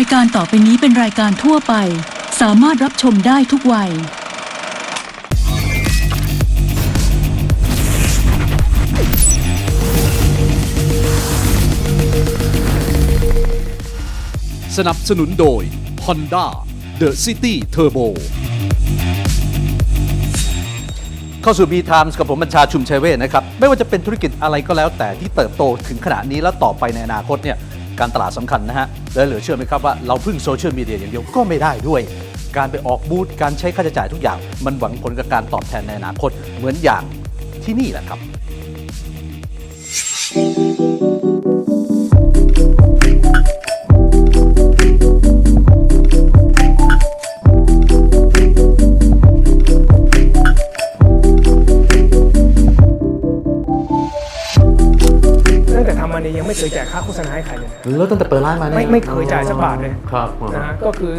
ายการต่อไปนี้เป็นรายการทั่วไป สามารถรับชมได้ทุกวัย สนับสนุนโดย Honda The City Turbo เข้าสู่ B Times กับผมบัญชาชุมชัยเวชนะครับ ไม่ว่าจะเป็นธุรกิจอะไรก็แล้วแต่ที่เติบโตถึงขนาดนี้แล้วต่อไปในอนาคตเนี่ย การตลาดสำคัญนะฮะและเหลือเชื่อไหมครับว่าเราพึ่งโซเชียลมีเดียอย่างเดียวก็ไม่ได้ด้วย การไปออกบูธการใช้ค่าใช้จ่ายทุกอย่าง มันหวังผลกับการตอบแทนในอนาคตเหมือนอย่างที่นี่แหละครับ ไม่เคยจ่ายค่าโฆษณาให้ใครเลยนะแล้วตั้งแต่เปิดร้านมาเนี่ยไม่ไม่เคยจ่ายสักบาทเลยครับนะฮะก็คือ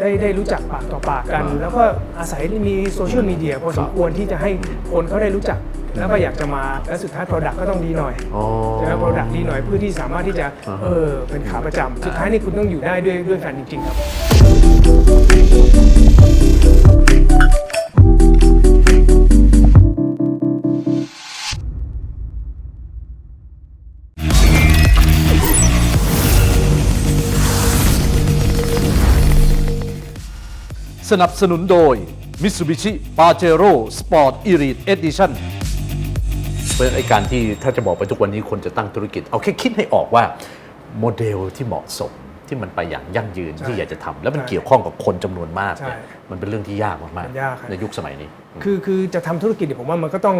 ได้ได้รู้จักปากต่อปากกัน แล้วก็อาศัยมีโซเชียลมีเดียพอสมควรที่จะให้คนเขาได้รู้จักแล้วก็อยากจะมาและสุดท้าย Product ก็ต้องดีหน่อยอ๋อใช่ไหม Product ดีหน่อยเพื่อที่สามารถที่จะอ่าฮะเออเป็นขาประจำสุดท้ายนี่คุณต้องอยู่ได้ด้วยด้วยแฟนจริง ๆ ครับ สนับสนุนโดย Mitsubishi Pajero Sport Elite Edition เป็นไอการที่ถ้าจะบอกไปทุกวันนี้คนจะตั้งธุรกิจ เอาแค่คิดให้ออกว่าโมเดลที่เหมาะสมที่มันไปอย่างยั่งยืนใช่ที่อยากจะทำแล้วมันใช่เกี่ยวข้องกับคนจำนวนมากเนี่ยใช่มันเป็นเรื่องที่ยากมากมันยากครับ ๆในยุคสมัยนี้ คือคือจะทำธุรกิจเนี่ยผมว่ามันก็ต้อง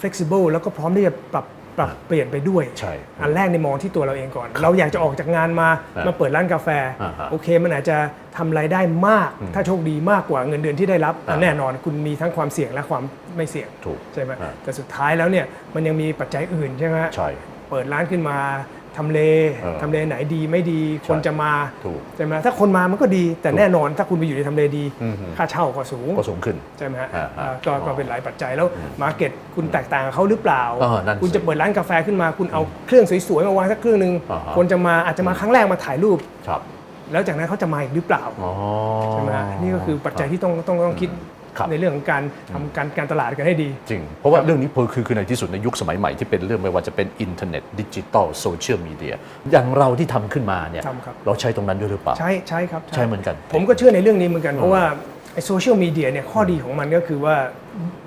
flexible แล้วก็พร้อมที่จะปรับ ปรับเปลี่ยนไปด้วย ใช่อันแรกในมองที่ตัวเราเองก่อน เราอยากจะออกจากงานมาครับมาเปิดร้านกาแฟอ่าฮะโอเคมันอาจจะทำรายได้มาก ถ้าโชคดีมากกว่าเงินเดือนที่ได้รับอ่าแน่นอนคุณมีทั้งความเสี่ยงและความไม่เสี่ยงถูกใช่ไหมอ่าแต่สุดท้ายแล้วเนี่ยมันยังมีปัจจัยอื่นใช่ไหมใช่เปิดร้านขึ้นมา ทำเลเออทำเลไหนดีไม่ดีคนจะมาถูกใช่ไหมถ้าคนมามันก็ดี แต่แน่นอนถ้าคุณไปอยู่ในทำเลดี อือฮึ ค่าเช่าก็สูงก็สูงขึ้น ใช่ไหมฮะอ่าอ่าอ่าก็ก็เป็นหลายปัจจัยแล้วมาร์เก็ตคุณแตกต่างกับเขาหรือเปล่า เออนั่นสิคุณจะเปิดร้านกาแฟขึ้นมาคุณเอาเครื่องสวยๆมาวางสักเครื่องหนึ่งอ่าฮะ คนจะมาอาจจะมาครั้งแรกมาถ่ายรูป ครับแล้วจากนั้นเขาจะมาอีกหรือเปล่า อ๋อ ใช่ไหมฮะนี่ก็คือปัจจัยที่ต้องต้องต้องคิดครับ ในเรื่องของการทำการการตลาดกันให้ดี จริง เพราะว่าเรื่องนี้คือคือในที่สุดในยุคสมัยใหม่ที่เป็นเรื่องไม่ว่าจะเป็นอินเทอร์เน็ตดิจิตอลโซเชียลมีเดียอย่างเราที่ทำขึ้นมาเนี่ยทำครับ เราใช้ตรงนั้นด้วยหรือเปล่า ใช่ใช่ครับใช่เหมือนกัน ผมก็เชื่อในเรื่องนี้เหมือนกันเพราะว่าไอโซเชียลมีเดียเนี่ยข้อดีของมันก็คือว่า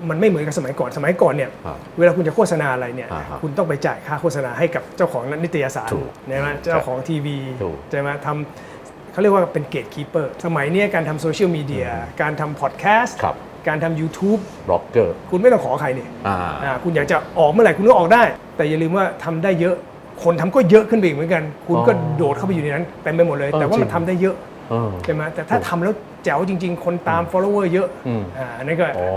มันไม่เหมือนกับสมัยก่อนสมัยก่อนเนี่ยครับเวลาคุณจะโฆษณาอะไรเนี่ยอ่าฮะคุณต้องไปจ่ายค่าโฆษณาให้กับเจ้าของนิตยสารถูกใช่ไหมเจ้าของทีวีถูก ใช่ไหมทำ เขาเรียกว่าเป็นเกตคีเปอร์สมัยเนี้ยการทำโซเชียลมีเดียการทำพอดแคสต์ครับ การทำ YouTube บล็อกเกอร์ คุณไม่ต้องขอใครเนี่ยอ่า อ่าคุณอยากจะออกเมื่อไหร่คุณก็ออกได้ แต่อย่าลืมว่าทำได้เยอะ คนทำก็เยอะขึ้นไปอีกเหมือนกัน คุณก็อ๋อโดดเข้าไปอยู่ในนั้นเต็มไปหมดเลย เออแต่ว่าจริงมันทำได้เยอะเออ ใช่ไหมแต่ถ้าทำแล้ว แจ๋วจริง ๆ คนตาม follower เยอะอืม อ่าอันนั้นก็อ๋อ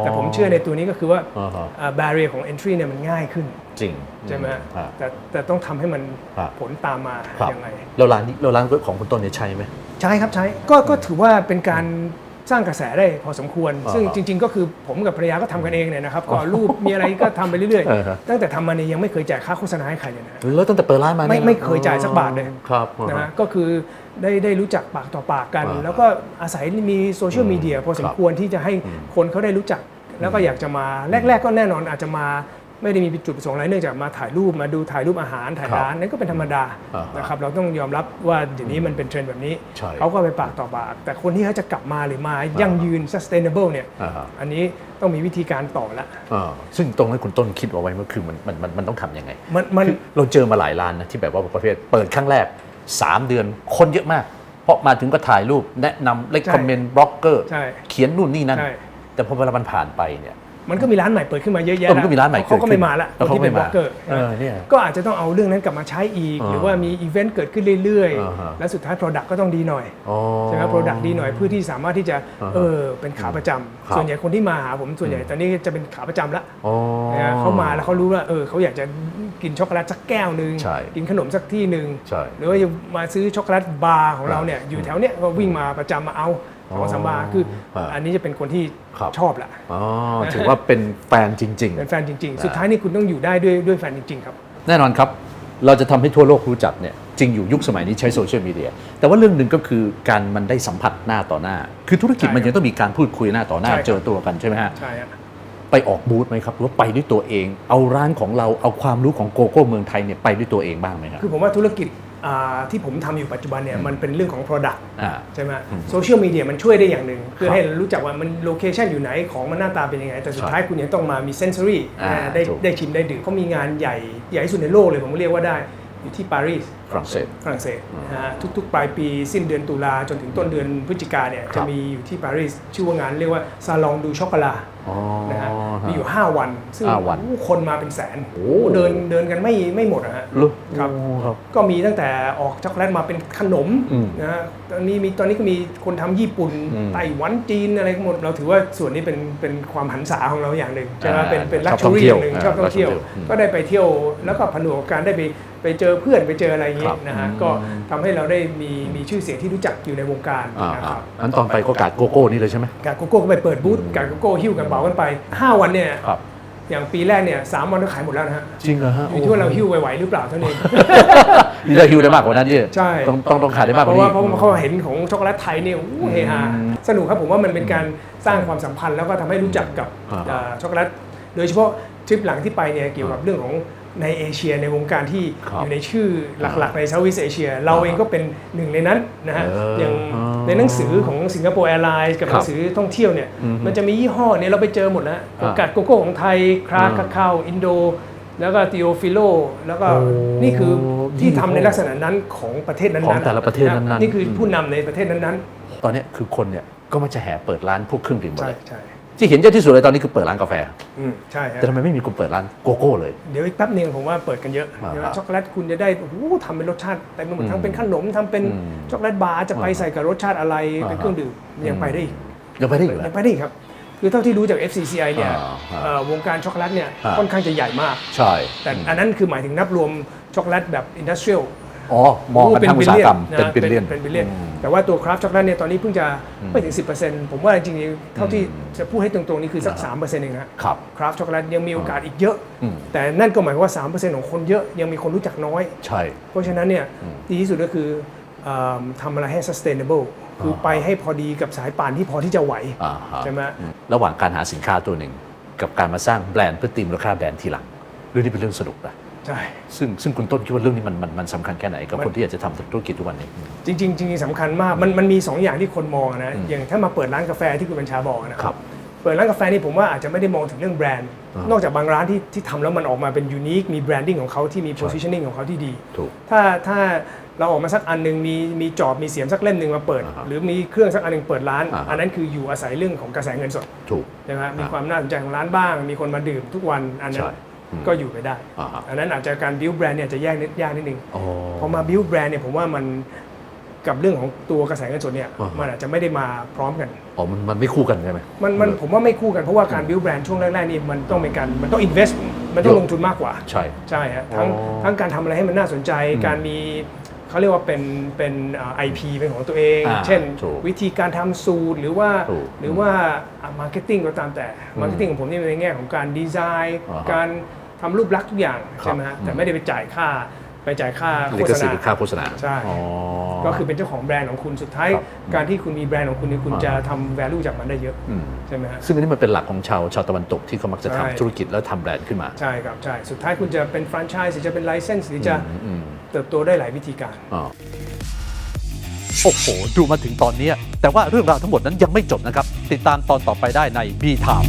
แต่ผมเชื่อในตัวนี้ก็คือว่าอ่าฮะอ่า barrier ของ entry เนี่ยมันง่ายขึ้น จริงใช่ไหมอ่า แต่แต่ต้องทำให้มันครับ ผลตามมาครับยังไงเราร้านนี้เราร้านของคุณต้นเนี่ยใช่ไหม ใช่ครับใช้ก็ก็ถือว่าเป็นการ สร้างกระแสได้พอสมควรอ่าซึ่งจริง ๆ ก็คือผมกับภรรยาก็ทำกันเองเนี่ยนะครับก็รูปมีอะไรก็ทำไปเรื่อยเออฮะๆตั้งแต่ทำมาเนี่ยยังไม่เคยจ่ายค่าโฆษณาให้ใครเลยนะแล้วตั้งแต่เปิดร้านมาไม่นี่ไม่เคยจ่ายสักบาทเลยครับนะฮะก็คือได้ได้รู้จักปากต่อปากกันอ่าแล้วก็อาศัยมีโซเชียลมีเดียพอสมควรที่จะให้คนเขาได้รู้จัก แล้วก็อยากจะมาแรก ๆ ก็แน่นอนอาจจะมา ไม่ได้มีจุดประสงค์อะไรเนื่องจากมาถ่ายรูปมาดูถ่ายรูปอาหารถ่ายครับร้านนั่นก็เป็นธรรมดาอ่าฮะนะครับเราต้องยอมรับว่าเดี๋ยวนี้มันเป็นเทรนด์แบบนี้ใช่เขาก็ไปปากต่อปาก แต่คนที่เขาจะกลับมาหรือมายั่งยืน sustainable เนี่ยอ่าฮะอันนี้ต้องมีวิธีการต่อละอ่าซึ่งตรงนั้นคุณต้นคิดเอาไว้เมื่อคือมันมันมันมันต้องทำยังไงมันมันคือเราเจอมาหลายร้านนะที่แบบว่าประเภทเปิดครั้งแรก 3 เดือนคนเยอะมาก เพราะมาถึงก็ถ่ายรูปแนะนำเลคคอมเมนต์บล็อกเกอร์ใช่เขียนนู่นนี่นั่นใช่แต่พอเวลามันผ่านไปเนี่ย มันก็มีร้านใหม่เปิดขึ้นมาเยอะแยะเออมันก็มีร้านใหม่เขาก็เกิดขึ้นไม่มาละแล้วคนที่เป็นเขาบไม่ล็มาอกเกอร์เออเนี่ยก็อาจจะต้องเอาเรื่องนั้นกลับมาใช้อีก อ่าหรือว่ามีอีเวนต์เกิดขึ้นเรื่อยอ่าฮะ ๆ และสุดท้าย Product ก็ต้องดีหน่อยอ๋อ ใช่ไหม Product ดีหน่อยเพื่อที่สามารถที่จะอ่าฮะเออเป็นขาประจำครับ ส่วนใหญ่คนที่มาหาผมส่วนใหญ่ตอนนี้จะเป็นขาประจำละ อ๋อ นะฮะเขามาแล้วเขารู้ว่าเออเขาอยากจะกินช็อกโกแลตสักแก้วหนึ่งใช่กินขนมสักที่หนึ่งใช่หรือว่าจะมาซื้อช็อกโกแลตบาร์ของเราเนี่ยอยู่แถวเนี้ยก็วิ่งมาประจำมาเอา สองสามบาร์คืออ่าอันนี้จะเป็นคนที่ครับ ชอบละอ๋อถือว่าเป็นแฟนจริง เป็นแฟนจริง ๆ สุดท้ายนี่คุณต้องอยู่ได้ด้วยด้วยแฟนจริง ๆ ครับ ๆ แน่นอนครับ เราจะทำให้ทั่วโลกรู้จักเนี่ยจริงอยู่ยุคสมัยนี้ใช้โซเชียลมีเดียแต่ว่าเรื่องหนึ่งก็คือการมันได้สัมผัสหน้าต่อหน้า คือธุรกิจมันยังต้องมีการพูดคุยหน้าต่อหน้าใช่ครับ เจอตัวกันใช่ไหมฮะ ใช่ฮะ ไปออกบูธไหมครับหรือว่าไปด้วยตัวเอง เอาร้านของเราเอาความรู้ของโกโก้เมืองไทยเนี่ยไปด้วยตัวเองบ้างไหมครับ คือผมว่าธุรกิจอ่า ที่ผมทำอยู่ปัจจุบันเนี่ยมันเป็นเรื่องของ Product อ่าใช่ไหมโซเชียลมีเดียมันช่วยได้อย่างหนึ่งเพื่อให้เรารู้จักว่ามันโลเคชันอยู่ไหนของมันหน้าตาเป็นยังไง แต่สุดท้ายคุณยังต้องมามีเซนซอรี่อ่าได้ถูกได้ชิมได้ดื่มเขามีงานใหญ่ใหญ่ที่สุดในโลกเลยผมเรียกว่าได้อยู่ที่ปารีส ฝรั่งเศสฝรั่งเศสนะฮะทุกๆ ปลายปีสิ้นเดือนตุลาจนถึงต้นเดือนพฤศจิกาเนี่ยครัจะบมีอยู่ที่ปารีสชื่อว่างานเรียกว่าซาลองดูช็อกโกแลตอ๋อนะฮะมีอยู่ 5 วัน ซึ่งห้าวันโอ้โหคนมาเป็นแสนโอ้เดินเดินกันไม่ไม่หมดอะฮะลูกครับครับก็มีตั้งแต่ออกช็อกโกแลตมาเป็นขนมอืมนะฮะตอนนี้มีตอนนี้ก็มีคนทำญี่ปุ่นอืมไต้หวันจีนอะไรหมด เราถือว่าส่วนนี้เป็นเป็นความหันษาของเราอย่างหนึ่งใช่ไหมอ่าเป็นเป็นชลัอกบชัท่วองรี่เที่อยวย่างหนึ่งอ่าชอบท่องเที่ยวชอบท่องเที่ยวอืมก็ได้ไปเที่ยวแล้วก็ผนวกกับการได้ไปไปเจอเพื่อนไปเจออะไรอย่างคงี้รับนะฮะอืมก็ทำให้เราได้มีมีชื่อเสียงที่รู้จักอยู่ในวงการอ่านะครับอันตอนไปก็กาดโกโก้นี่เลยใช่ไหมการโกโก้ก็ไปเปิดบูธการโกโก้หิ้วกันเป๋ากันไป 5 วันเนี่ยครับอย่างปีแรกเนี่ยสามวันก็ขายหมดแล้วนะฮะจริงเหรอฮะอยู่ที่ว่าเราหิ้วไหวๆหรือเปล่าเท่านั้นเองนี่ได้ฮิวได้มากกว่านั้นเยอะใช่ต้องต้องต้องขายได้มากกเพว่าราะนี้ว่าเพราะว่าเขาเห็นของช็อกโกแลตไทยเนี่ยโอ้โหเฮฮาสนุกครับผมว่ามันเป็นการสร้างความสัมพันธ์แล้วก็ทำให้รู้จักกับอ่าเอ่อช็อกโกแลตโดยเฉพาะทริปหลังที่ไปเนี่ยเกี่ยวกับเรื่องของ ในเอเชียในวงการที่ครับอยู่ในชื่อหลักๆในเซาท์อีสเอเชียเราเองก็เป็นหนึ่งในนั้นนะฮะเอออย่างอ๋อในหนังสือของสิงคโปร์แอร์ไลน์กับคหรับนังสือท่องเที่ยวเนี่ยอืมมันจะมียี่ห้อเนี่ยเราไปเจอหมดแล้วอ่าโอกาสโกโก้ของไทยคราอ่าคาคาวอินโด แล้วก็ติโอฟิโล แล้วก็โอ้นี่คือที่ยี่ห้อทำในลักษณะนั้นของประเทศนั้นๆของแต่ละประเทศนั้นๆนี่คือผู้นำในประเทศนั้นตอนเนี้ยคือคนเนี่ยก็มาจะแห่เปิดร้านพวกเครื่องดื่มหๆมดใช่เลยใช่ ที่เห็นเยอะที่สุดเลยตอนนี้คือเปิดร้านกาแฟ อืมใช่ฮะแต่ทำไมไม่มีคนเปิดร้านโกโก้เลย เดี๋ยวอีกแป๊บนึงผมว่าเปิดกันเยอะอ่าเดี๋ยวช็อกโกแลตคุณจะได้โอ้โหทำเป็นรสชาติเต็มไปหมดอืมทั้งเป็นขนมทำเป็นอืมช็อกโกแลตบาร์จะไปอ่าใส่กับรสชาติอะไรอ่าเป็นเครื่องดื่มยังไปได้อีก ยังไปได้อยู่เหรยัองไปได้อีกครับ คือเท่าที่รู้จาก FCCI เนี่ยอ่าอ่าเอ่อวงการช็อกโกแลตเนี่ยอ่า ค่อนข้างจะใหญ่มาก ใช่แต่อันนั้นคือหมายถึงนับรวมช็อกโกแลตแบบอินดัสเทรียลอ๋อมองกันทางอุตสาหกรรมเป็นนะบิลเลียนเป็นบิลเลียน แต่ว่าตัวคราฟช็อกโกแลตเนี่ยตอนนี้เพิ่งจะไม่ถึง 10%ผมว่าจริงๆเท่าที่จะพูดให้ตรงๆนี่คือสัก3%เองนะครับคราฟช็อกโกแลตยังมีโอกาสอีกเยอะอืมแต่นั่นก็หมายความว่า 3%ของคนเยอะยังมีคนรู้จักน้อยใช่เพราะฉะนั้นเนี่ยดีที่สุดก็คือเอิ่มทำอะไรให้ sustainable คือไปให้พอดีกับสายป่านที่พอที่จะไหวอ่าฮะใช่ไหมอืระหว่างการหาสินค้าตัวหนึ่ง กับการมาสร้างแบรนด์เพื่อตีมูลค่าแบรนด์ทีหลังเรื่องนี้เป็นเรื่องสนุกนะ ใช่ ซึ่งซึ่งคุณต้นคิดว่าเรื่องนี้มันมันมันสำคัญแค่ไหนกับมันคนที่อยากจะทำธุรกิจทุกวันนี้ จริงๆจริงๆสำคัญมากมันมันมี2อย่างที่คนมองนะอย่างถ้ามาเปิดร้านกาแฟที่คุณบัญชาบอกนะครับ เปิดร้านกาแฟนี่ผมว่าอาจจะไม่ได้มองถึงเรื่องแบรนด์ อ่านอกจากบางร้านที่ที่ทำแล้วมันออกมาเป็นยูนิคมีแบรนดิ้งของเขาที่มี positioning ของเขาที่ดี ถูก ถ้าถ้าเราออกมาสักอันหนึงมีมีจอบมีเสียมสักเล่มหนึ่งมาเปิด อ่าฮะหรือมีเครื่องสักอันหนึงเปิดร้าน อ่าฮะ อันนั้นคืออยู่อาศัยเรื่องของกระแสเงินสดถูก ใช่ไหมฮะมีอ่าความน่าสนใจของร้านบ้าง มีคนมาดื่มทุกวันอันนั้ใช่นอืม ก็อยู่ไปได้อ่าฮะอันนั้นอาจจะการ build brand เนี่ยจะแยกนิดยากนิดนึงอ๋อ พอมา build brand เนี่ยผมว่ามันกับเรื่องของตัวกระแสเงินสดเนี่ยอ่าฮะ มันอาจจะไม่ได้มาพร้อมกัน อ๋อมันมันไม่คู่กันใช่ไหม มันมันผมว่าไม่คู่กันเพราะว่าการ build brand ช่วงแรกๆนี่มันต้องเป็นการมันต้อง invest มันต้องเยอะ ลงทุนมากกว่า ใช่ ใช่ฮะทั้งอ๋อทั้งการทำอะไรให้มันน่าสนใจ การมี เขาเรียกว่าเป็นเป็นไอพีเป็นของตัวเอง อ่าเช่น ถูกวิธีการทำสูตรหรือว่าถูกหรือว่ามาร์เก็ตติ้งก็ตามแต่มาร์เก็ตติ้งของผมนี่ในแง่ของการดีไซน์ อ่าฮะการทำรูปลักษณ์ทุกอย่างครับ ใช่ไหมฮะแต่อืมไม่ได้ไปจ่ายค่าไปจ่ายค่าลิโฆขษสิทณาธิ์หรือค่าโฆษณาใช่ อ๋อ ก็คือเป็นเจ้าของแบรนด์ของคุณสุดท้าย ครับการที่คุณมีแบรนด์ของคุณเนี่ยคุณอ่า จะทำ value จากมันได้เยอะอืมใช่ไหมฮะ ซึ่งอันนี้มันเป็นหลักของชาวชาวตะวันตกที่เขามักจะใช่ ทำธุรกิจแล้วทำแบรนด์ขึ้นมา ใช่ครับใช่สุดท้ายคุณจะเป็นแฟรนไชส์หรือจะเป็นไลเซนส์หรือจะอืมอืม เติบโตได้หลายวิธีการอ๋อโอ้โห ดูมาถึงตอนนี้ แต่ว่าเรื่องราวทั้งหมดนั้นยังไม่จบนะครับ ติดตามตอนต่อไปได้ใน B Time